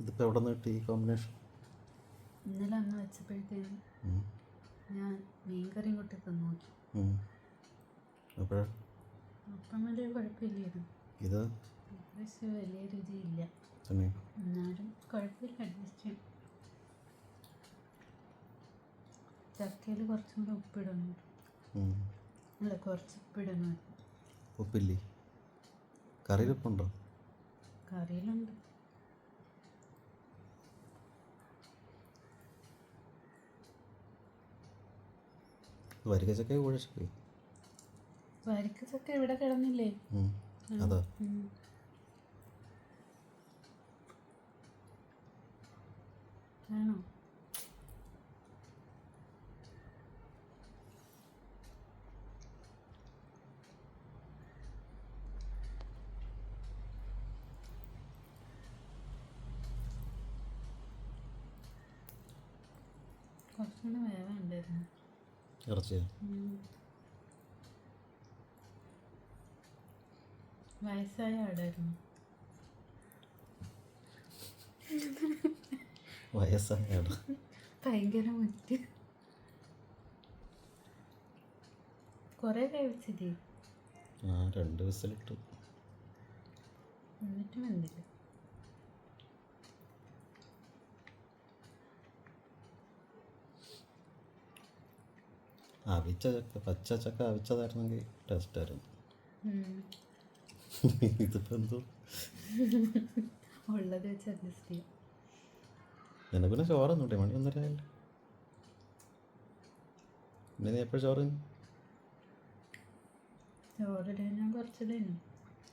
ഇതിപ്പോൾ എവിടെ നിന്ന് കിട്ടി ഈ കോമ്പിനേഷൻ ഇന്നലെ അന്ന് വെച്ചപ്പോഴത്തേനും ഞാൻ മീൻകറിയും കൂട്ടി തിന്നു നോക്കി. അപ്പോൾ അപ്പം വലിയ കുഴപ്പമില്ലായിരുന്നു. ഇത്? പക്ഷെ വലിയ രുചിയില്ല. തന്നെ. എന്നാലും കുഴപ്പമില്ല അഡ്ജസ്റ്റ് ചെയ്യും. ചക്കയിൽ കുറച്ചും കൂടെ ഉപ്പിടുന്നു ഉം. അല്ല കുറച്ച് ഉപ്പിടുന്നു ഉപ്പില്ലേ കറിയിലുപ്പുണ്ടോ കറിയിലുണ്ട്. വരികച്ചക്ക കുഴച്ച് പോയി ഇവിടെ കിടന്നില്ലേ? അതാ. ആണോ? കുറച്ചുകൂടെ വേറെ ഉം. വയസ്സായ ആടായിരുന്നു വയസ്സായ ആട് ഭയങ്കര മുറ്റ്. കുറേ കഴിച്ചില്ലേ? ആ രണ്ട് വിസിലിട്ടു. എന്നിട്ടും എന്തില്ല അവിച്ച ചക്ക പച്ച ചക്ക അവിച്ചതായിരുന്നെങ്കിൽ ടേസ്റ്റായിരുന്നു ഇതിപ്പോൾ എന്തോ? ഉള്ളത് വെച്ച് അഡ്ജസ്റ്റ് ചെയ്യും. നിനക്ക് പിന്നെ ചോറൊന്നും ഇട്ടേ മണി ഒന്നര ആയില്ല പിന്നെ നീ എപ്പോഴും ചോറ്? ചോറിടാൻ ഞാൻ കുറച്ച് തിന്നും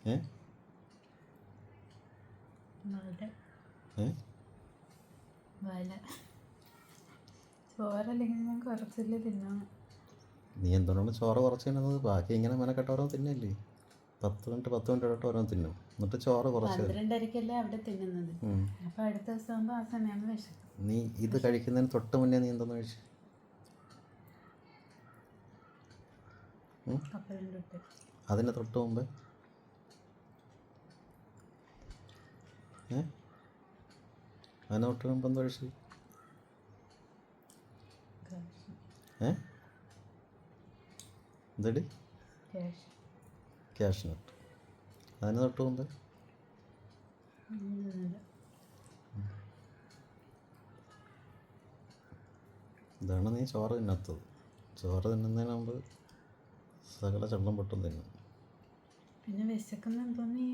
ഏ? ചോറല്ലെങ്കിൽ ഞാൻ കുറച്ചല്ലേ തിന്നാണ് നീ എന്തുകൊണ്ടാണ് ചോറ് കുറച്ച് തിന്നുന്നത് ബാക്കി ഇങ്ങനെ മെനക്കെട്ട് ഓരോ തിന്നല്ലേ? പത്ത് മിനിറ്റ് പത്ത് മിനിറ്റ് ഇടട്ട് ഓരോ തിന്നും. എന്നിട്ട് ചോറ് കുറച്ച് പന്ത്രണ്ടരക്കല്ലേ അവിടെ തിന്നുന്നത്. അപ്പോൾ അടുത്ത ദിവസം ആകുമ്പോൾ ആ സമയം വിശക്കും. നീ ഇത് കഴിക്കുന്നതിന് തൊട്ട് മുന്നേ നീ എന്തെന്ന് കഴിച്ചു? അതിന് തൊട്ട് മുമ്പ്? അതിന് തൊട്ട് മുമ്പ് എന്താ കഴിച്ചു? ഏ? എന്തടി? ക്യാഷ് നട്ട് അതിന് നട്ട് പോകുന്നത് ഇതാണ് നീ ചോറ് തിന്നാത്തത്. ചോറ് തിന്നുന്നതിന് മുമ്പ് സകല ചള്ളം പൊട്ടും തിന്നും. പിന്നെ വിശക്കുന്ന എന്തോന്ന്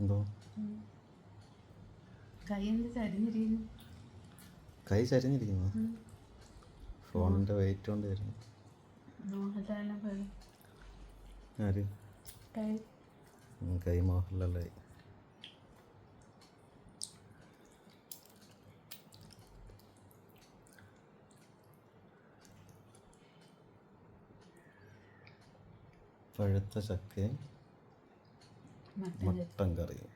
എന്തോ? കൈ ചരിഞ്ഞിരിക്കുന്നു? ഫോണിന്റെ വെയിറ്റ് കൊണ്ട് വരുന്നു ആര്? കൈ. മോഹൻലാലായി പഴുത്ത ചക്കയും മട്ടൻ കറിയും